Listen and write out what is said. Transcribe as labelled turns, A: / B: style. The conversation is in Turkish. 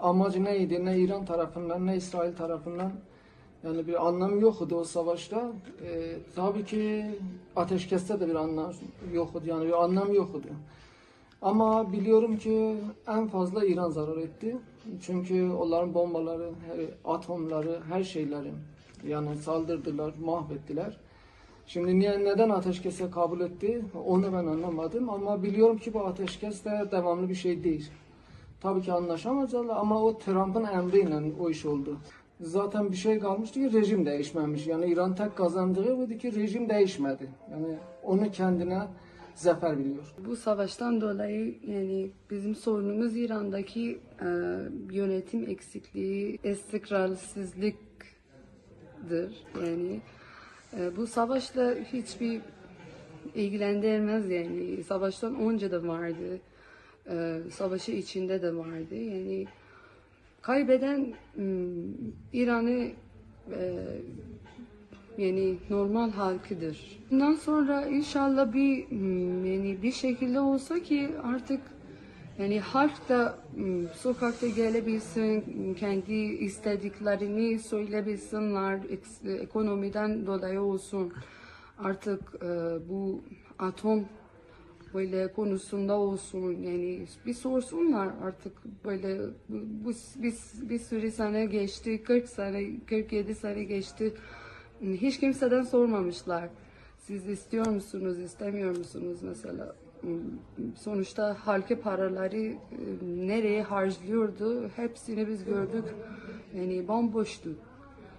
A: amacı neydi? Ne İran tarafından ne İsrail tarafından yani bir anlam yoktu o savaşta. Ee, tabii ki ateşkeste de bir anlam yoktu yani bir anlam yoktu. Ama biliyorum ki en fazla İran zarar etti. Çünkü onların bombaları, atomları, her şeyleri yani saldırdılar, mahvettiler. Şimdi niye neden ateşkese kabul etti onu ben anlamadım ama biliyorum ki bu ateşkes de devamlı bir şey değil. Tabii ki anlaşamazlar ama o Trump'ın emriyle o iş oldu. Zaten bir şey kalmıştı ki rejim değişmemiş. Yani İran tek kazandığı buydu ki rejim değişmedi. Yani onu kendine zafer biliyor.
B: Bu savaştan dolayı yani bizim sorunumuz İran'daki e, yönetim eksikliği, istikrarsızlıktır. Yani e, bu savaşla hiçbir ilgilendirmez yani. Savaştan önce de vardı. E, savaşı içinde de vardı. Yani kaybeden m, İran'ı e, yani normal halkıdır. Bundan sonra inşallah bir mm, yani bir şekilde olsa ki artık yani halk da mm, sokakta gelebilsin, kendi istediklerini söyleyebilsinler, ekonomiden dolayı olsun. Artık e, bu atom böyle konusunda olsun yani bir sorsunlar artık böyle bu, bir, bir sürü sene geçti 40 sene 47 sene geçti. Hiç kimseden sormamışlar. Siz istiyor musunuz istemiyor musunuz mesela? Sonuçta halka paraları e, nereye harcıyordu? Hepsini biz gördük. Yani bomboştu